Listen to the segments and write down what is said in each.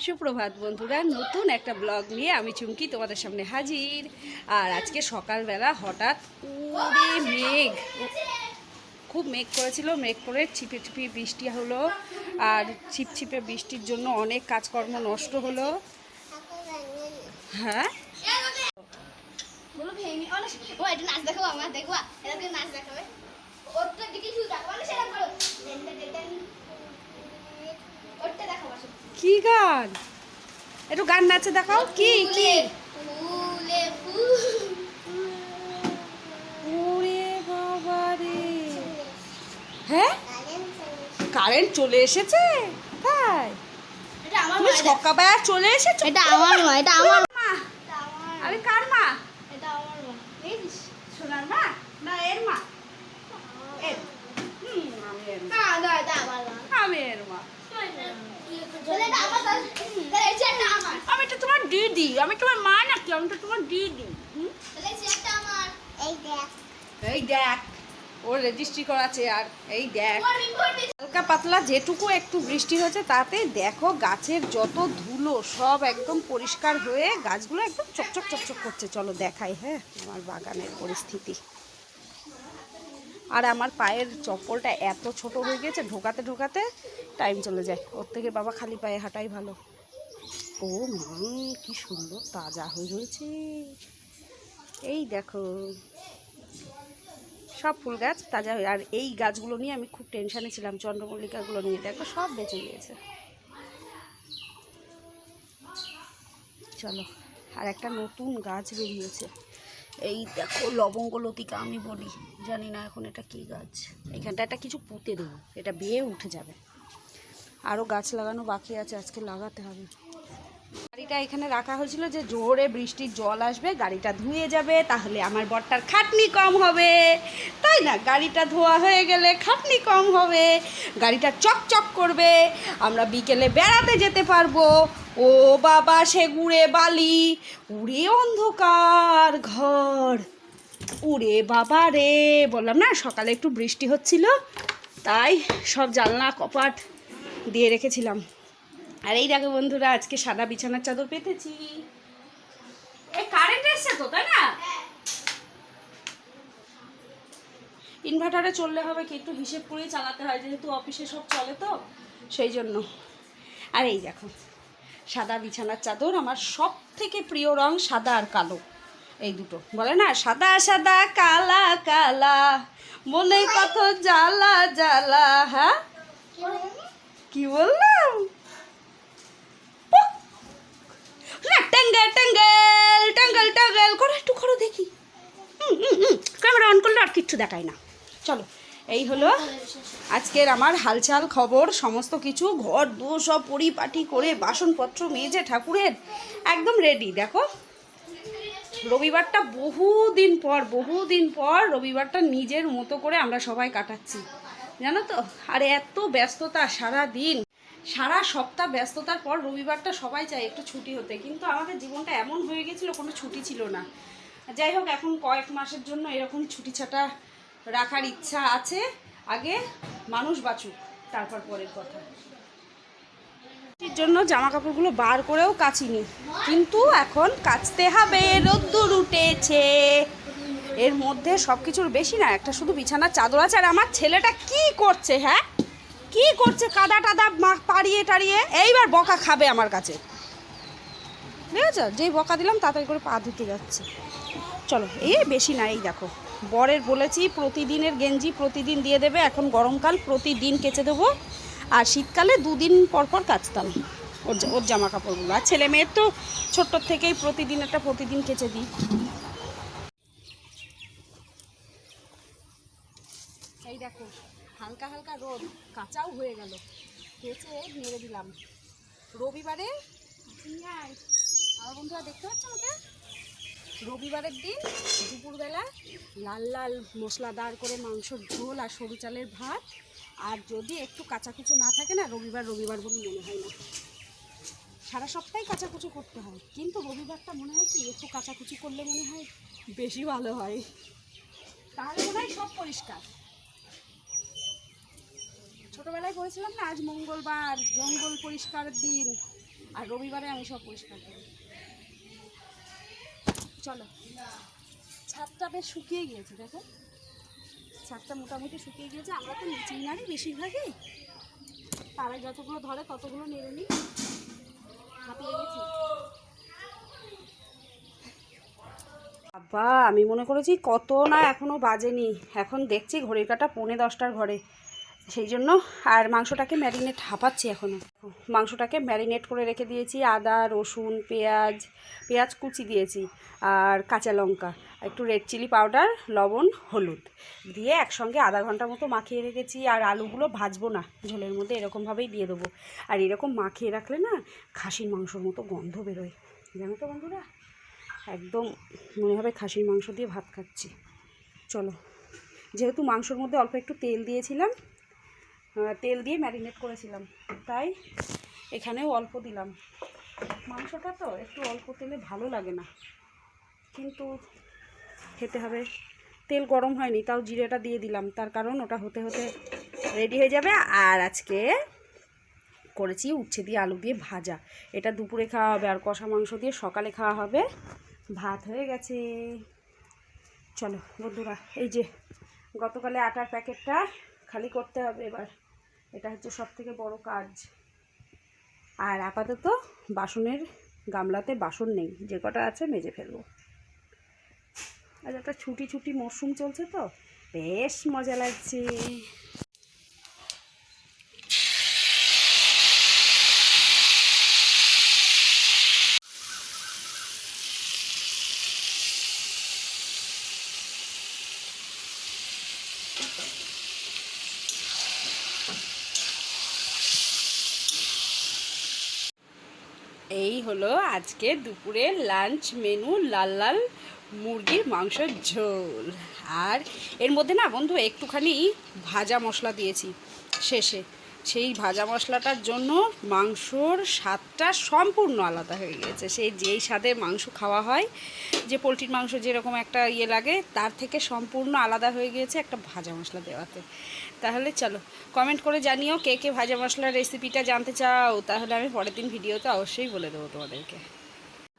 সুপ্রভাত বন্ধুরা, নতুন একটা ব্লগ নিয়ে আমি চুমকি তোমাদের সামনে হাজির। আর আজকে সকালবেলা হঠাৎ উড়ে মেঘ, খুব মেঘ করেছিল, মেঘ করে ছিপে ছিপে বৃষ্টি হলো। আর ছিপছিপে বৃষ্টির জন্য অনেক কাজকর্ম নষ্ট হলো। হ্যাঁ? কি গান? একটু গান নাচে দেখাও। কি কি? হ্যাঁ? কারেন্ট চলে এসেছে। তাই? তুমি মা চলে এসেছ? এটা আমার নয় এটা আমার মা এটা আমার আরে কার মা এটা আমার মা দেখিস সোনার মা না এর মা এর হুম, আমি এর মা না না এটা আমার মা আমি এর মা তাহলে এটা আমার তাহলে তাহলে এই চেয়ারটা আমার আমি তো তোমার দিদি আমি তোমার মা নাকি আমি তো তোমার দিদি এই দেখ। এই দেখ ওর রেজিস্ট্রি করা আছে আর এই দেখ হালকা পাতলা যেটুকু একটু বৃষ্টি হয়েছে তাতে দেখো গাছের যত ধুলো সব একদম পরিষ্কার হয়ে গাছগুলো একদম চকচক চকচক করছে। চলো দেখাই হ্যাঁ আমার বাগানের পরিস্থিতি। আর আমার পায়ের চপ্পলটা এত ছোট হয়ে গেছে ঢোকাতে ঢোকাতে টাইম চলে যায়। ওর থেকে বাবা খালি পায়ে হাঁটাই ভালো। ও মা কি সুন্দর তাজা হয়ে রয়েছে। এই দেখো, সব ফুল গাছ তাজা হয়ে আর এই গাছগুলো নিয়ে আমি খুব টেনশানে ছিলাম, চন্দ্রমল্লিকাগুলো নিয়ে। দেখো, সব বেঁচে গিয়েছে। চলো, আর একটা নতুন গাছ বেরিয়েছে। এই দেখো, লবঙ্গ লতিকা আমি বলি। জানি না এখন এটা কি গাছ। এখানটা একটা কিছু পুঁতে দেবো, এটা বেয়ে উঠে যাবে। আরও গাছ লাগানো বাকি আছে, আজকে লাগাতে হবে। গাড়িটা এখানে রাখা হয়েছিল যে জোরে বৃষ্টির জল আসবে, গাড়িটা ধুয়ে যাবে, তাহলে আমার বরটার খাটনি কম হবে। তাই না? গাড়িটা ধোয়া হয়ে গেলে খাটনি কম হবে, গাড়িটা চকচক করবে, আমরা বিকেলে বেড়াতে যেতে পারব। ও বাবা, সে গুড়ে বালি, উড়ে অন্ধকার ঘর। উড়ে বাবা রে, বললাম না, সকালে একটু বৃষ্টি হচ্ছিল, তাই সব জানলা কপাট দিয়ে রেখেছিলাম। আর এই দেখো বন্ধুরা আজকে সাদা বিছানার চাদর পেতেছি। কারেন্ট এসছে তো তাই না? ইনভার্টারে চললে হবে কি একটু হিসেব করেই চালাতে হয় যেহেতু অফিসে সব চলে তো সেই জন্য। আর এই দেখো সাদা বিছানার চাদর আমার সব থেকে প্রিয় রং সাদা আর কালো। এই দুটো বলে না? সাদা সাদা কালা কালা। মনে কত জ্বালা জ্বালা হ্যাঁ? কি বললাম? না টাঙ্গেল টাঙ্গেল টাঙ্গেল টাঙ্গেল করো একটু, করো দেখি। ক্যামেরা অন করলে আর কিচ্ছু দেখায় না। চলো, এই হলো আজকের আমার হালচাল খবর, সমস্ত কিছু, ঘর দু সব পরিপাটি করে বাসনপত্র মেজে ঠাকুরের একদম রেডি দেখো। রবিবারটা বহু দিন পর বহু দিন পর রবিবারটা নিজের মতো করে আমরা সবাই কাটাচ্ছি। জানো তো? আর এত ব্যস্ততা সারা দিন সারা সপ্তাহ ব্যস্ততার পর রবিবারটা সবাই চায় একটু ছুটি হতে। কিন্তু আমাদের জীবনটা এমন হয়ে গেছিল, কোনো ছুটি ছিল না। যাই হোক, এখন কয়েক মাসের জন্য এরকম ছুটি ছাটা রাখার ইচ্ছা আছে। আগে মানুষ বাঁচুক, তারপর পরের কথা। জন্য জামা কাপড়গুলো বার করেও কাচিনি, কিন্তু এখন কাচতে হবে। রোদ্দুর উঠেছে। এর মধ্যে সব কিছুর বেশি না, একটা শুধু বিছানার চাদর আছে। আর আমার ছেলেটা কি করছে হ্যাঁ? কি করছে কাদা টাদা পাড়িয়ে টাড়িয়ে? এইবার বকা খাবে আমার কাছে। বুঝেছ? যেই বকা দিলাম, তাড়াতাড়ি করে পা ধুতে যাচ্ছে। চলো, এই বেশি না, এই দেখো। বরের বলেছি, প্রতিদিনের গেঞ্জি প্রতিদিন দিয়ে দেবে, এখন গরমকাল, প্রতিদিন কেচে দেবো। আর শীতকালে দুদিন পর পর কাচতাম ওর ওর জামা কাপড়গুলো আর ছেলে মেয়ের তো ছোট্ট থেকেই প্রতিদিন একটা প্রতিদিন কেচে দিই। এই দেখো হালকা হালকা রোদ, কাঁচাও হয়ে গেল। কেচে মেরে দিলাম। রবিবারে আমার বন্ধুরা, দেখতে পাচ্ছ আমাকে? রবিবারের দিন দুপুরবেলা লাল লাল মশলাদার করে মাংসর ঝোল আর সরু চালের ভাত। আর যদি একটু কাঁচাকুচু না থাকে না, রবিবার রবিবার বলে মনে হয় না। সারা সপ্তাহে কাচাকুচি করতে হয়। কিন্তু রবিবারটা মনে হয় কি, একটু কাচাকুচি করলে মনে হয় বেশি ভালো হয়। তাহলে মনে হয় সব পরিষ্কার। ছোটবেলায় বলেছিলাম না, আজ মঙ্গলবার, জঙ্গল পরিষ্কার দিন, আর রবিবারে আমি সব পরিষ্কার করি। চলো, ছাদটা বেশ শুকিয়ে গিয়েছে, দেখো। ছাদটা মোটামুটি শুকিয়ে গিয়েছে, আমরা তো নিচেই নাড়ি বেশিরভাগই। তারা যতগুলো ধরে ততগুলো নেড়ে নিই। হাঁপিয়ে গেছি। আমি মনে করেছি কত না এখনও বাজেনি। এখন দেখছি ঘড়ির কাটা পৌনে দশটার ঘরে। সেই জন্য। আর মাংসটাকে ম্যারিনেট হাঁপাচ্ছি এখনও মাংসটাকে ম্যারিনেট করে রেখে দিয়েছি। আদা, রসুন, পেঁয়াজ পেঁয়াজ কুচি দিয়েছি আর কাঁচা লঙ্কা, একটু রেড চিলি পাউডার, লবণ, হলুদ দিয়ে একসঙ্গে আধা ঘণ্টা মতো মাখিয়ে রেখেছি। আর আলুগুলো ভাজবো না, ঝোলের মধ্যে এরকমভাবেই দিয়ে দেবো। আর এরকম মাখিয়ে রাখলে না খাসির মাংসর মতো গন্ধ বেরোয়। জানো তো বন্ধুরা? একদম মনে হবে খাসির মাংস দিয়ে ভাত খাচ্ছি। চলো, যেহেতু মাংসর মধ্যে অল্প একটু তেল দিয়েছিলাম তেল দিয়ে ম্যারিনেট করেছিলাম। তাই এখানেও অল্প দিলাম। মাংসটা তো একটু অল্প তেলে ভালো লাগে না। কিন্তু খেতে হবে। তেল গরম হয়নি, তাও জিরেটা দিয়ে দিলাম। তার কারণ ওটা হতে হতে রেডি হয়ে যাবে। আর আজকে করেছি উচ্ছে দিয়ে আলু দিয়ে ভাজা। এটা দুপুরে খাওয়া হবে আর কষা মাংস দিয়ে সকালে খাওয়া হবে। ভাত হয়ে গেছে। চলো বন্ধুরা, এই যে গতকালে আটার প্যাকেটটা খালি করতে হবে এবার। এটা হচ্ছে সব থেকে বড় কাজ। আর আপাতত বাসনের গামলাতে বাসন নেই, যে কটা আছে মেজে ফেলব। আজ একটা ছুটি ছুটি মরশুম চলছে তো? বেশ মজা লাগছে। এই হলো আজকে দুপুরে লাঞ্চ মেনু লাল লাল মুরগির মাংসের ঝোল। আর এর মধ্যে না বন্ধু, একটুখানি ভাজা মশলা দিয়েছি শেষে। সেই ভাজা মশলাটার জন্য মাংসর স্বাদটা সম্পূর্ণ আলাদা হয়ে গেছে সেই যেই স্বাদে মাংস খাওয়া হয়, যে পোলট্রির মাংস যেরকম একটা ইয়ে লাগে, তার থেকে সম্পূর্ণ আলাদা হয়ে গিয়েছে একটা ভাজা মশলা দেওয়াতে। তাহলে চলো কমেন্ট করে জানিও কে কে ভাজা মশলার রেসিপিটা জানতে চাও। তাহলে আমি পরের দিন ভিডিওতে অবশ্যই বলে দেবো তোমাদেরকে।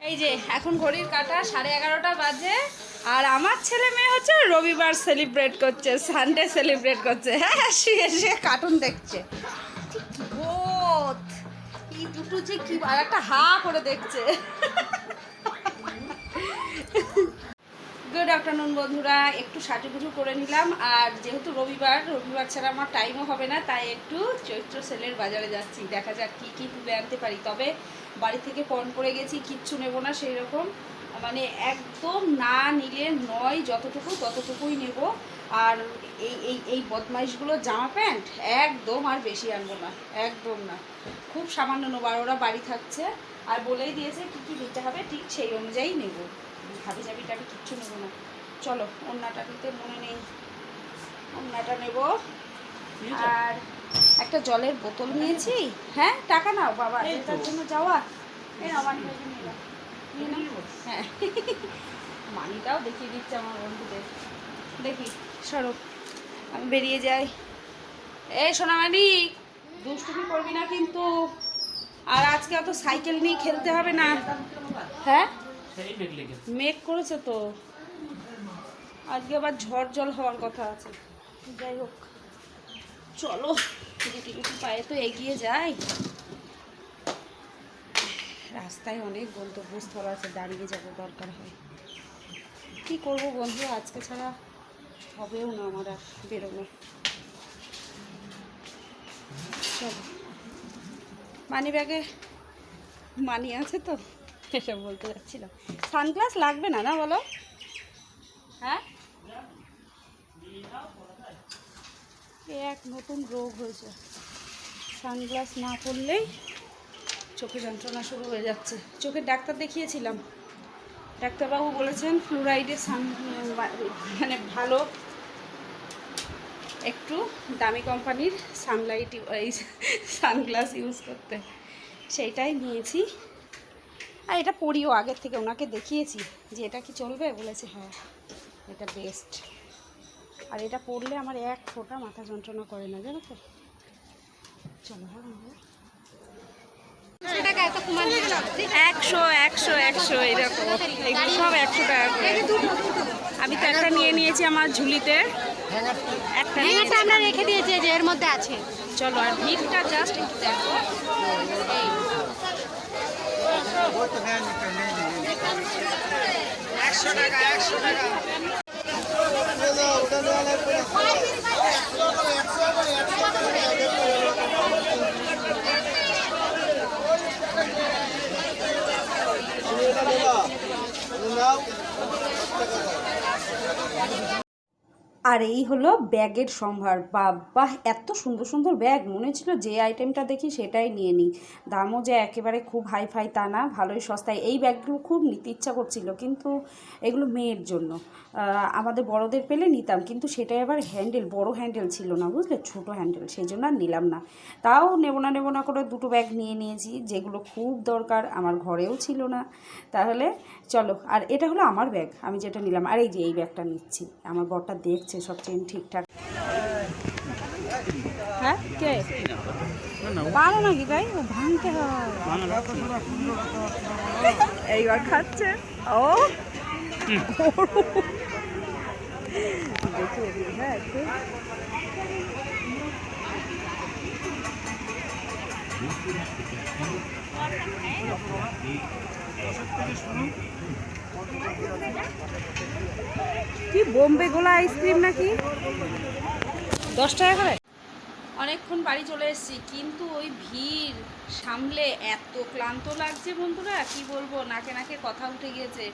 এই যে, এখন ঘড়ির কাটা সাড়ে এগারোটা বাজে, আর আমার ছেলে মেয়ে হচ্ছে রবিবার সেলিব্রেট করছে সানডে সেলিব্রেট করছে। হ্যাঁ শুয়ে শুয়ে কার্টুন দেখছে। এই দুটো যে কি, আর একটা হা করে দেখছে। গুড আফটারনুন বন্ধুরা, একটু সাজুগুজু করে নিলাম। আর যেহেতু রবিবার রবিবার ছাড়া আমার টাইমও হবে না, তাই একটু চৈত্র সেলের বাজারে যাচ্ছি। দেখা যাক কী কী তুলে আনতে পারি। তবে বাড়ি থেকে ফোন করে গেছি, কিচ্ছু নেব না সেই রকম মানে একদম না নিলে নয়, যতটুকু ততটুকুই নেব। আর এই এই এই বদমাইশগুলো জামা প্যান্ট, একদম আর বেশি আনব না, একদম না। খুব সামান্য নেব, আর ওরা বাড়ি থাকছে। আর বলেই দিয়েছে কী কী নিতে হবে, ঠিক সেই অনুযায়ী নেব। হাবি জাবি টাবি কিচ্ছু নেব না। চলো অন্যটা নিতে মনে নেই। অন্যটা নেব। আর একটা জলের বোতল নিয়েছি। হ্যাঁ টাকা নাও বাবা। এটার জন্য যাওয়া। হ্যাঁ। মানিটাও দেখিয়ে দিচ্ছে আমার বন্ধুদের। দেখি সরো। আমি বেরিয়ে যাই। এই সোনামানি দুষ্টুমি করবি না কিন্তু। আর আজকে অত সাইকেল নিয়ে খেলতে হবে না। হ্যাঁ? মেঘ করেছে তো। আজকে আবার ঝড় জল হওয়ার কথা আছে। যাই হোক, চলো গুটি পায়ে তো এগিয়ে যাই। রাস্তায় অনেক গন্তব্যস্থল আছে, দাঁড়িয়ে যাব দরকার হয়। কি করব বন্ধু, আজকে ছাড়া হবেও না আমার আর বেরোনো। চলো। মানি ব্যাগে মানি আছে তো? এসব বলতে যাচ্ছিলাম। সানগ্লাস লাগবে না না বলো? হ্যাঁ? এক নতুন রোগ হয়েছে। সানগ্লাস না পরলেই চোখে যন্ত্রণা শুরু হয়ে যাচ্ছে। চোখের ডাক্তার দেখিয়েছিলাম। ডাক্তারবাবু বলেছেন ফ্লুরাইডের সান মানে ভালো, একটু দামি কোম্পানির সানলাইট এই সানগ্লাস ইউজ করতে। সেইটাই নিয়েছি। আর এটা পরিও আগের থেকে ওনাকে দেখিয়েছি যে এটা কি চলবে বলেছে হ্যাঁ এটা বেস্ট আর এটা পরলে আমার এক ফোঁটা মাথা যন্ত্রণা করে না জানো তো? চলো হ্যাঁ। একশো একশো একশো এরকম সব একশো টাকা করে। আমি তো একটা নিয়ে নিয়েছি আমার ঝুলিতে। একটা ভেঙেটা আমরা রেখে দিয়েছি যে এর মধ্যে আছে। চলো আর ভিড়টা জাস্ট একটু দেখো। এই একশো টাকা একশো টাকা আর এই হলো ব্যাগের সম্ভার। বা বাবা এত সুন্দর সুন্দর ব্যাগ। মনে ছিল যে আইটেমটা দেখি সেটাই নিয়ে নিই। দামও যে একেবারে খুব হাই ফাই তা না, ভালোই সস্তায়। এই ব্যাগগুলো খুব নিতে ইচ্ছা করছিল, কিন্তু এগুলো মেয়ের জন্য। আমাদের বড়দের পেলে নিতাম, কিন্তু সেটাই আবার হ্যান্ডেল বড় হ্যান্ডেল ছিল না, বুঝলে? ছোট হ্যান্ডেল সেই জন্য আর নিলাম না। তাও নেব না নেব না করে দুটো ব্যাগ নিয়ে নিয়েছি, যেগুলো খুব দরকার, আমার ঘরেও ছিল না। তাহলে চলো, আর এটা হলো আমার ব্যাগ, আমি যেটা নিলাম। আর এই যে এই ব্যাগটা নিচ্ছি, আমার বরটা দেখছে সব চেন ঠিকঠাক। হ্যাঁ? কে? পারো নাকি ভাই? ও ভাঙতে হয়। এইবার খাচ্ছে। ও? দেখি হ্যাঁ একটু। কি, বোম্বে গোলা আইসক্রিম নাকি? দশ টাকা করে? অনেকক্ষণ বাড়ি চলে এসেছি, কিন্তু ওই ভিড় সামলে এত ক্লান্ত লাগছে বন্ধুরা, কি বলব, নাকে নাকে কথা উঠে গিয়েছে।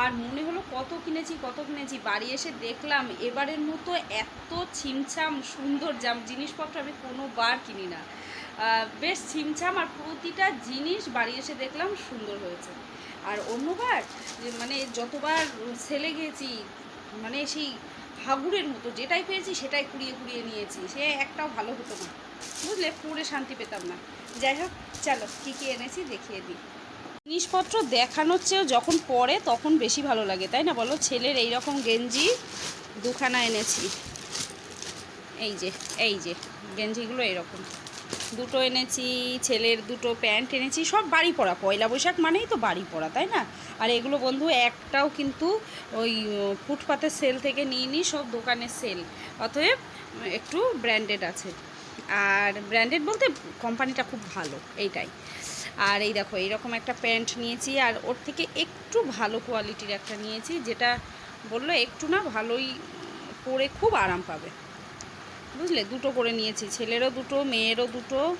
আর মনে হলো কত কিনেছি কত কিনেছি, বাড়ি এসে দেখলাম এবারের মতো এত ছিমছাম সুন্দর জাম, জিনিসপত্র আমি কোনো বার কিনি না। বেশ ছিমছাম আর প্রতিটা জিনিস বাড়ি এসে দেখলাম সুন্দর হয়েছে। আর অন্যবার মানে যতবার সেলে গেছি মানে সেই হাগুরের মতো যেটাই পেয়েছি সেটাই কুড়িয়ে কুড়িয়ে নিয়েছি। সে একটাও ভালো হতো না। বুঝলে? পড়ে শান্তি পেতাম না। যাই হোক, চলো কী কী এনেছি দেখিয়ে দিই। জিনিসপত্র দেখানোর চেয়েও যখন পরে তখন বেশি ভালো লাগে, তাই না বলো? ছেলের এই রকম গেঞ্জি দুখানা এনেছি। এই যে এই যে, গেঞ্জিগুলো এরকম। দুটো এনেছি, ছেলের দুটো প্যান্ট এনেছি, সব বাড়ি পরা পয়লা বৈশাখ মানেই তো বাড়ি পরা তাই না? আর এগুলো বন্ধু একটাও কিন্তু ওই ফুটপাতের সেল থেকে নিয়ে নিই, সব দোকানের সেল অতএব, একটু ব্র্যান্ডেড আছে। আর ব্র্যান্ডেড বলতে কোম্পানিটা খুব ভালো, এইটাই। আর এই দেখো, এইরকম একটা প্যান্ট নিয়েছি, আর ওর থেকে একটু ভালো কোয়ালিটির একটা নিয়েছি, যেটা বলল একটু না ভালোই পরে খুব আরাম পাবে। বুঝলে? দুটো করে নিয়েছি। ছেলেরও দুটো, মেয়েরও দুটো।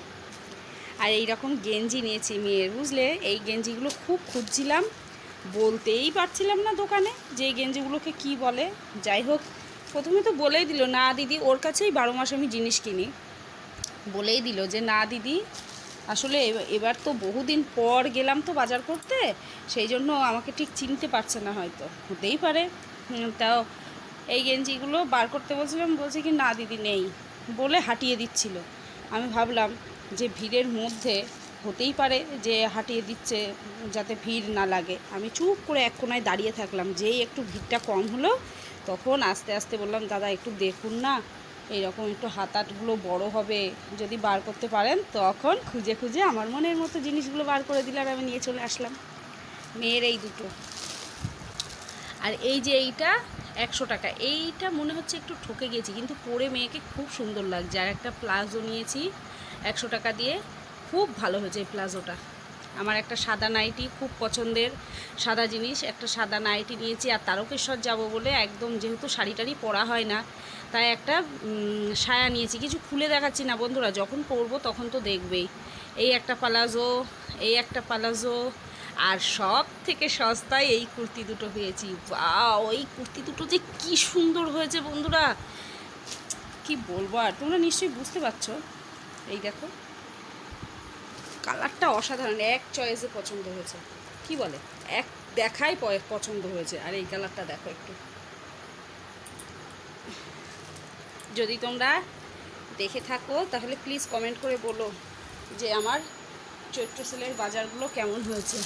আর এই রকম গেঞ্জি নিয়েছি মেয়ের, বুঝলে? এই গেঞ্জিগুলো খুব খুঁজছিলাম, বলতেই পারছিলাম না দোকানে যে গেঞ্জিগুলোকে কি বলে। যাই হোক, প্রথমে তো বলেই দিল, না দিদি, ওর কাছেই বারো মাস আমি জিনিস কিনি। বলেই দিল যে, না দিদি, আসলে এব- এবার তো বহুদিন পর গেলাম তো বাজার করতে, সেই জন্য আমাকে ঠিক চিনতে পারছে না হয়তো। হতেই পারে। তাও এই গেঞ্জিগুলো বার করতে বলছিলাম, বলছে কি, না, দিদি, নেই। বলে হাঁটিয়ে দিচ্ছিল। আমি ভাবলাম যে ভিড়ের মধ্যে হতেই পারে যে হাঁটিয়ে দিচ্ছে যাতে ভিড় না লাগে। আমি চুপ করে এক কোনায় দাঁড়িয়ে থাকলাম। যেই একটু ভিড়টা কম হলো, তখন আস্তে আস্তে বললাম, দাদা, একটু দেখুন না এইরকম একটু হাতাটগুলো বড় হবে, যদি বার করতে পারেন। তখন খুঁজে খুঁজে আমার মনের মতো জিনিসগুলো বার করে দিলে আর আমি নিয়ে চলে আসলাম। মেয়ের এই দুটো। আর এই যে এইটা একশো টাকা। এইটা মনে হচ্ছে একটু ঠকে গেছি কিন্তু পরে মেয়েকে খুব সুন্দর লাগছে। আর একটা প্লাজো নিয়েছি একশো টাকা দিয়ে। খুব ভালো হয়েছে এই প্লাজোটা। আমার একটা সাদা নাইটি খুব পছন্দের, সাদা জিনিস। একটা সাদা নাইটি নিয়েছি আর তারকেশ্বর যাব বলে একদম যেহেতু শাড়ি টাড়ি পরা হয় না, তাই একটা সায়া নিয়েছি। কিছু খুলে দেখাচ্ছি না বন্ধুরা, যখন পরবো তখন তো দেখবেই। এই একটা পালাজো, এই একটা পালাজো আর সব থেকে সস্তায় এই কুর্তি দুটো পেয়েছি। বা ওই কুর্তি দুটো যে কি সুন্দর হয়েছে বন্ধুরা। কি বলব আর, তোমরা নিশ্চয়ই বুঝতে পারছ। এই দেখো, কালারটা অসাধারণ, এক চয়েসে পছন্দ হয়েছে। কি বলে? এক দেখাই পছন্দ হয়েছে। আর এই কালারটা দেখো একটু। যদি তোমরা দেখে থাকো, তাহলে প্লিজ কমেন্ট করে বলো যে আমার চৈত্র সেলের বাজারগুলো কেমন হয়েছে।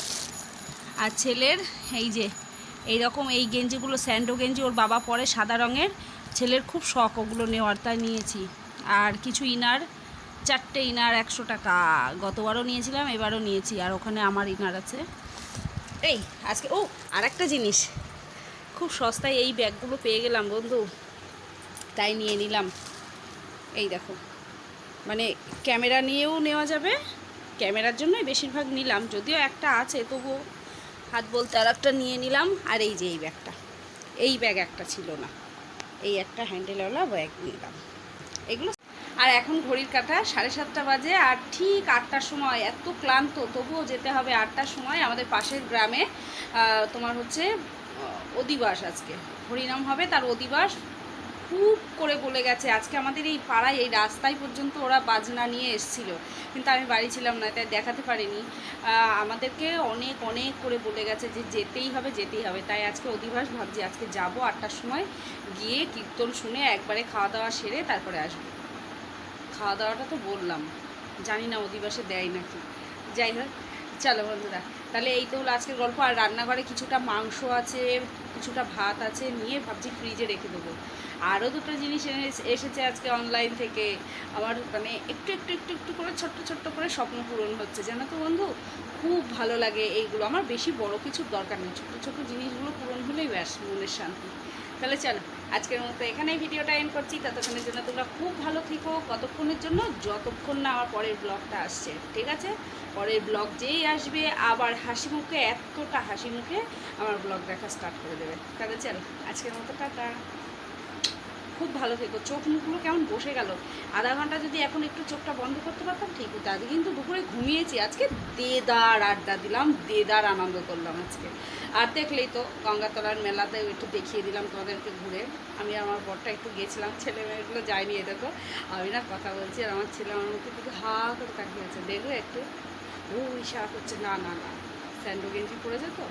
আর ছেলের এই যে এই রকম এই গেঞ্জিগুলো, স্যান্ডো গেঞ্জি ওর বাবা পরে সাদা রঙের। ছেলের খুব শখ ওগুলো নেওয়ার, তাই নিয়েছি। আর কিছু ইনার, চারটে ইনার একশো টাকা। গতবারও নিয়েছিলাম, এবারও নিয়েছি, আর ওখানে আমার ইনার আছে। এই, আজকে, ও আর একটা জিনিস। খুব সস্তায় এই ব্যাগগুলো পেয়ে গেলাম বন্ধু। তাই নিয়ে নিলাম। এই দেখো মানে ক্যামেরা নিয়েও নেওয়া যাবে। ক্যামেরার জন্যই বেশিরভাগ নিলাম, যদিও একটা আছে, তবুও হাত বলতে আর একটা নিয়ে নিলাম, আর এই যে এই ব্যাগটা। এই ব্যাগ একটা ছিল না। এই একটা হ্যান্ডেলওয়ালা ব্যাগ নিলাম। এগুলো আর এখন ঘড়ির কাটা সাড়ে সাতটা বাজে, আর ঠিক আটটার সময়, এত ক্লান্ত, তবুও যেতে হবে আটটার সময়। আমাদের পাশের গ্রামে তোমার হচ্ছে অধিবাস আজকে। হরিনাম হবে তার অধিবাস খুব করে বলে গেছে, আজকে আমাদের এই পাড়ায়, এই রাস্তায় পর্যন্ত ওরা বাজনা নিয়ে এসছিল। কিন্তু আমি বাড়ি ছিলাম না, তাই দেখাতে পারিনি। আমাদেরকে অনেক অনেক করে বলে গেছে যে যেতেই হবে যেতেই হবে। তাই আজকে অধিবাস ভাবছি, আজকে যাব আটটার সময়, গিয়ে কীর্তন শুনে একবারে খাওয়া দাওয়া সেরে তারপরে আসব। খাওয়া দাওয়াটা তো বললাম, জানি না অধিবাসে দেয় নাকি। যাই হোক, চলো বন্ধুরা। তাহলে এই তো হলো আজকের গল্প। আর রান্নাঘরে কিছুটা মাংস আছে, কিছুটা ভাত আছে, নিয়ে ভাবছি ফ্রিজে রেখে দেবো। আরও দুটো জিনিস এসেছে আজকে অনলাইন থেকে। আমার মানে একটু একটু একটু একটু করে, ছোট্ট ছোট্ট করে স্বপ্ন পূরণ হচ্ছে। জানো তো বন্ধু? খুব ভালো লাগে এইগুলো। আমার বেশি বড় কিছুর দরকার নেই। ছোটো ছোটো জিনিসগুলো পূরণ হলেই ব্যাস, মনের শান্তি। তাহলে চলো, আজকের মতো এখানেই ভিডিওটা এন্ড করছি। ততক্ষণের জন্য তোমরা খুব ভালো থেকো কতক্ষণের জন্য যতক্ষণ না আমার পরের ব্লগটা আসছে, ঠিক আছে? পরের ব্লগ যেই আসবে, আবার হাসি মুখে, এতটা হাসি মুখে আমার ব্লগ দেখা স্টার্ট করে দেবে। তাহলে চলো, আজকের মতো টাটা। খুব ভালো থেকো চোখ মুখগুলো কেমন বসে গেল? আধা ঘণ্টা যদি এখন একটু চোখটা বন্ধ করতে পারতাম, ঠিক হতো। আজকে কিন্তু দুপুরে ঘুমিয়েছি। আজকে দেদার আড্ডা দিলাম, দেদার আনন্দ করলাম আজকে। আর দেখলেই তো গঙ্গাতলার মেলাতে একটু দেখিয়ে দিলাম তোমাদেরকে ঘুরে। আমি আমার বরটা একটু গেছিলাম, ছেলে মেয়েগুলো যায়নি এ দেখো। আমি না কথা বলছি আর আমার ছেলে আমার মুখে দিকে হা করে তাকিয়ে আছে। দেখবে একটু? ও ইশারা করছে, না না না। স্যান্ডো গেঞ্জি পরেছে তো।